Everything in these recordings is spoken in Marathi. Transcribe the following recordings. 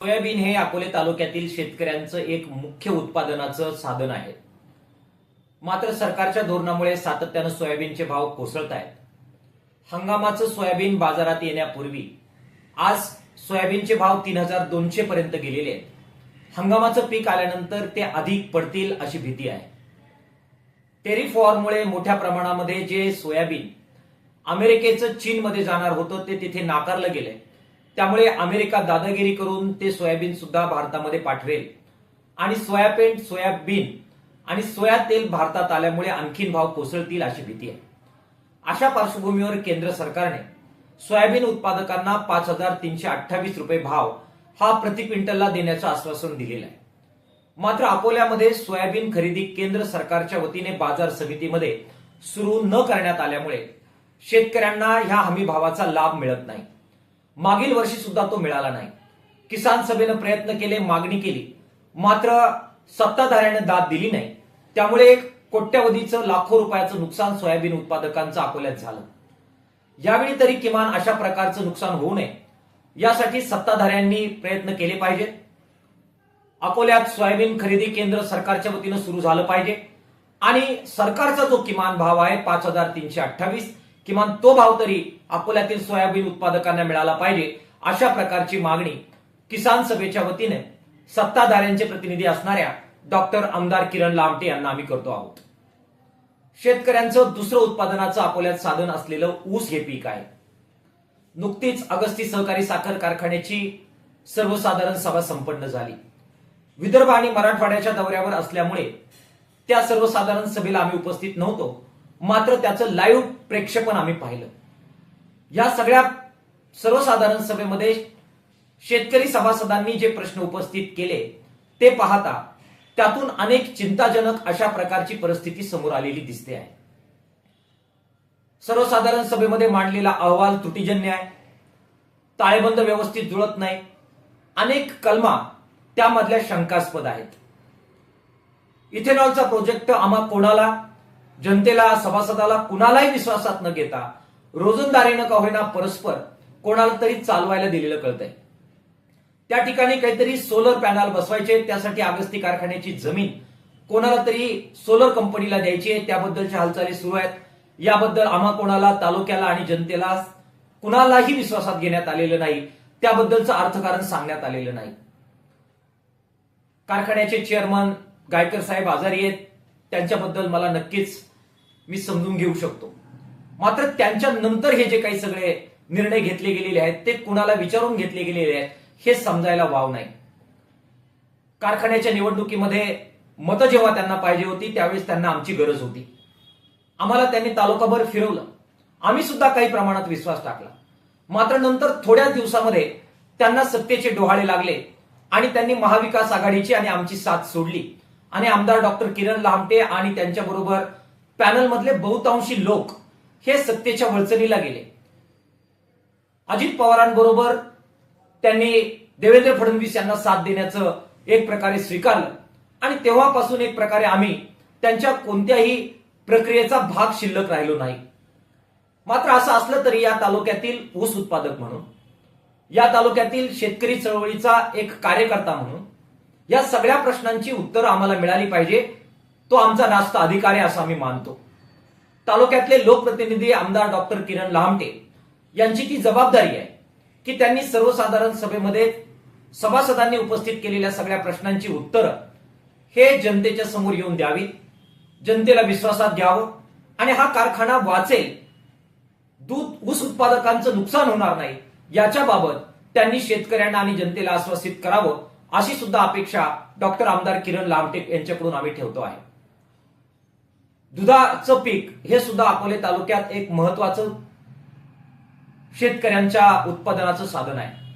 सोयाबीन हे अकोले तालुक्यातील शेतकऱ्यांचं एक मुख्य उत्पादनाचं साधन आहे. मात्र सरकारच्या धोरणामुळे सातत्यानं सोयाबीनचे भाव कोसळत आहेत. हंगामाचं सोयाबीन बाजारात येण्यापूर्वी आज सोयाबीनचे भाव तीन हजार दोनशे पर्यंत गेलेले आहेत. हंगामाचं पीक आल्यानंतर ते अधिक पडतील अशी भीती आहे. टेरिफ वॉरमुळे मोठ्या प्रमाणामध्ये जे सोयाबीन अमेरिकेचं चीनमध्ये जाणार होतं ते तिथे नाकारलं गेलंय. त्यामुळे अमेरिका दादागिरी करून ते सोयाबीन सुद्धा भारतामध्ये पाठवेल. आणि सोयाबीन सोयाबीन आणि सोया तेल भारतात आल्यामुळे आणखीन भाव कोसळतील अशी भीती आहे. अशा पार्श्वभूमीवर केंद्र सरकारने सोयाबीन उत्पादकांना पाच हजार तीनशे अठ्ठावीस रुपये भाव हा प्रति क्विंटलला देण्याचं आश्वासन दिलेलं आहे. मात्र अकोल्यामध्ये सोयाबीन खरेदी केंद्र सरकारच्या वतीने बाजार समितीमध्ये सुरू न करण्यात आल्यामुळे शेतकऱ्यांना ह्या हमी भावाचा लाभ मिळत नाही. मागील वर्षी सुद्धा तो मिळाला नाही. किसान सभेनं प्रयत्न केले मागणी केली. मात्र सत्ताधाऱ्याने दाद दिली नाही. त्यामुळे कोट्यवधीचं लाखो रुपयाचं नुकसान सोयाबीन उत्पादकांचं अकोल्यात झालं. यावेळी तरी किमान अशा प्रकारचं नुकसान होऊ नये. यासाठी सत्ताधाऱ्यांनी प्रयत्न केले पाहिजेत अकोल्यात सोयाबीन खरेदी केंद्र सरकारच्या वतीनं सुरू झालं पाहिजे. आणि सरकारचा जो किमान भाव आहे पाच हजार तीनशे अठ्ठावीस किमान तो भाव तरी अकोल्यातील सोयाबीन उत्पादकांना मिळाला पाहिजे अशा प्रकारची मागणी किसान सभेच्या वतीने सत्ताधाऱ्यांचे प्रतिनिधी असणाऱ्या डॉक्टर आमदार किरण लामटे यांना आम्ही करतो आहोत. शेतकऱ्यांचं दुसरं उत्पादनाचं अकोल्यात साधन असलेलं ऊस हे पीक आहे. नुकतीच अगस्ती सहकारी साखर कारखान्याची सर्वसाधारण सभा संपन्न झाली. विदर्भ आणि मराठवाड्याच्या दौऱ्यावर असल्यामुळे त्या सर्वसाधारण सभेला आम्ही उपस्थित नव्हतो मात्र त्याचं लाईव्ह प्रेक्षेपण आम्ही पाहिलं. या सगळ्या सर्वसाधारण सभेमध्ये शेतकरी सभासदांनी जे प्रश्न उपस्थित केले ते पाहता त्यातून अनेक चिंताजनक अशा प्रकारची परिस्थिती समोर आलेली दिसते आहे. सर्वसाधारण सभेमध्ये मांडलेला अहवाल त्रुटीजन्य आहे ताळेबंद व्यवस्थित जुळत नाही अनेक कलमा त्यामधल्या शंकास्पद आहेत. इथेनॉलचा प्रोजेक्ट आम्हा कोणाला जनतेला सभासदाला कुणालाही विश्वासात न घेता रोजंदारीनं का होईना परस्पर कोणाला तरी चालवायला दिलेलं कळतंय. त्या ठिकाणी काहीतरी सोलर पॅनल बसवायचे त्यासाठी अगस्ती कारखान्याची जमीन कोणाला तरी सोलर कंपनीला द्यायची आहे त्याबद्दलच्या हालचाली सुरू आहेत. याबद्दल आम्हा कोणाला तालुक्याला आणि जनतेला कुणालाही विश्वासात घेण्यात आलेलं नाही. त्याबद्दलचं अर्थकारण सांगण्यात आलेलं नाही. कारखान्याचे चेअरमन गायकर साहेब आजारी आहेत. त्यांच्याबद्दल मला नक्कीच मी समजून घेऊ शकतो. मात्र त्यांच्या नंतर हे जे काही सगळे निर्णय घेतले गेलेले आहेत ते कुणाला विचारून घेतले गेलेले आहेत हे समजायला वाव नाही. कारखान्याच्या निवडणुकीमध्ये मतं जेव्हा त्यांना पाहिजे होती त्यावेळेस त्यांना आमची गरज होती. आम्हाला त्यांनी तालुकाभर फिरवलं. आम्ही सुद्धा काही प्रमाणात विश्वास टाकला. मात्र नंतर थोड्याच दिवसामध्ये त्यांना सत्तेचे डोहाळे लागले आणि त्यांनी महाविकास आघाडीची आणि आमची साथ सोडली. आणि आमदार डॉक्टर किरण लामटे आणि त्यांच्याबरोबर पॅनलमधले बहुतांशी लोक हे सत्तेच्या वळचणीला गेले. अजित पवारांबरोबर त्यांनी देवेंद्र फडणवीस यांना साथ देण्याचं एक प्रकारे स्वीकारलं. आणि तेव्हापासून एक प्रकारे आम्ही त्यांच्या कोणत्याही प्रक्रियेचा भाग शिल्लक राहिलो नाही. मात्र असं असलं तरी या तालुक्यातील ऊस उत्पादक म्हणून या तालुक्यातील शेतकरी चळवळीचा एक कार्यकर्ता म्हणून या सगळ्या प्रश्नांची उत्तरं आम्हाला मिळाली पाहिजे तो आमचा रास्त अधिकार आहे असं आम्ही मानतो. तालुक्यातले लोकप्रतिनिधी आमदार डॉक्टर किरण लामटे यांची ती जबाबदारी आहे की त्यांनी सर्वसाधारण सभेमध्ये सभासदांनी उपस्थित केलेल्या सगळ्या प्रश्नांची उत्तरं हे जनतेच्या समोर येऊन द्यावी जनतेला विश्वासात घ्यावं आणि हा कारखाना वाचेल. दूध ऊस उत्पादकांचं नुकसान होणार नाही याच्या बाबत त्यांनी शेतकऱ्यांना आणि जनतेला आश्वासित करावं अशी सुद्धा अपेक्षा डॉक्टर आमदार किरण लामटे यांच्याकडून आम्ही ठेवतो आहे. दुधाचं पीक हे सुद्धा अकोले तालुक्यात एक महत्वाचं शेतकऱ्यांच्या उत्पादनाचं साधन आहे.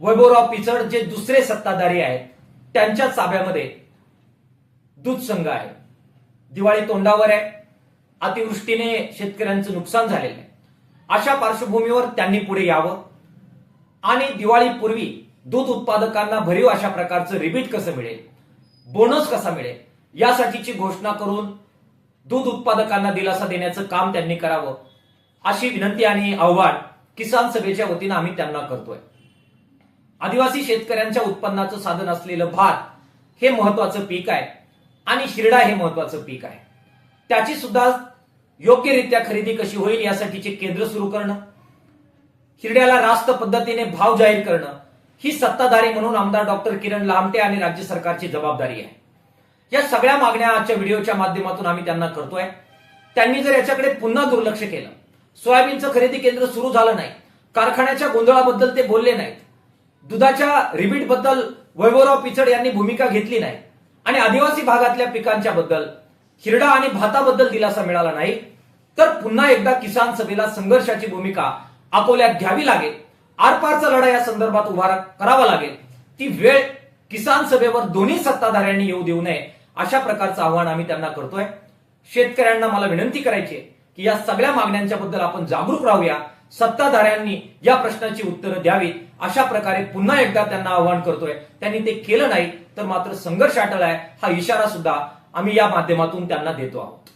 वैभवराव पिचड जे दुसरे सत्ताधारी आहेत त्यांच्या ताब्यामध्ये दूध संघ आहे. दिवाळी तोंडावर आहे. अतिवृष्टीने शेतकऱ्यांचं नुकसान झालेलं आहे. अशा पार्श्वभूमीवर त्यांनी पुढे यावं. आणि दिवाळीपूर्वी दूध उत्पादकांना भरीव अशा प्रकारचं रिबीट कसं मिळेल? बोनस कसा मिळेल? यासाठीची घोषणा करून दूध उत्पादकांना दिलासा देण्याचं काम त्यांनी करावं अशी विनंती आणि आव्हान किसान सभेच्या वतीनं आम्ही त्यांना करतोय. आदिवासी शेतकऱ्यांच्या उत्पन्नाचं साधन असलेलं भात हे महत्वाचं पीक आहे आणि शिरडा हे महत्वाचं पीक आहे. त्याची सुद्धा योग्यरित्या खरेदी कशी होईल यासाठीचे केंद्र सुरू करणं हिरड्याला रास्त पद्धतीने भाव जाहीर करणं ही सत्ताधारी म्हणून आमदार डॉक्टर किरण लामटे आणि राज्य सरकारची जबाबदारी आहे. या सगळ्या मागण्या आजच्या व्हिडिओच्या माध्यमातून आम्ही त्यांना करतोय. त्यांनी जर याच्याकडे पुन्हा दुर्लक्ष केलं सोयाबीनचं खरेदी केंद्र सुरू झालं नाही कारखान्याच्या गोंधळाबद्दल ते बोलले नाहीत दुधाच्या रिबीटबद्दल वैभवराव पिचड यांनी भूमिका घेतली नाही आणि आदिवासी भागातल्या पिकांच्या बद्दल हिरडा आणि भाताबद्दल दिलासा मिळाला नाही तर पुन्हा एकदा किसान सभेला संघर्षाची भूमिका अकोल्यात घ्यावी लागेल आरपारचा लढा या संदर्भात उभा करावा लागेल. ती वेळ किसान सभेवर दोन्ही सत्ताधाऱ्यांनी येऊ देऊ नये अशा प्रकारचं आव्हान आम्ही त्यांना करतोय. शेतकऱ्यांना मला विनंती करायची आहे की या सगळ्या मागण्यांच्या बद्दल आपण जागरूक राहूया. सत्ताधाऱ्यांनी या प्रश्नाची उत्तरं द्यावीत. अशा प्रकारे पुन्हा एकदा त्यांना आवाहन करतोय. त्यांनी ते केलं नाही तर मात्र संघर्ष अटळ आहे. हा इशारा सुद्धा आम्ही या माध्यमातून त्यांना देतो आहोत.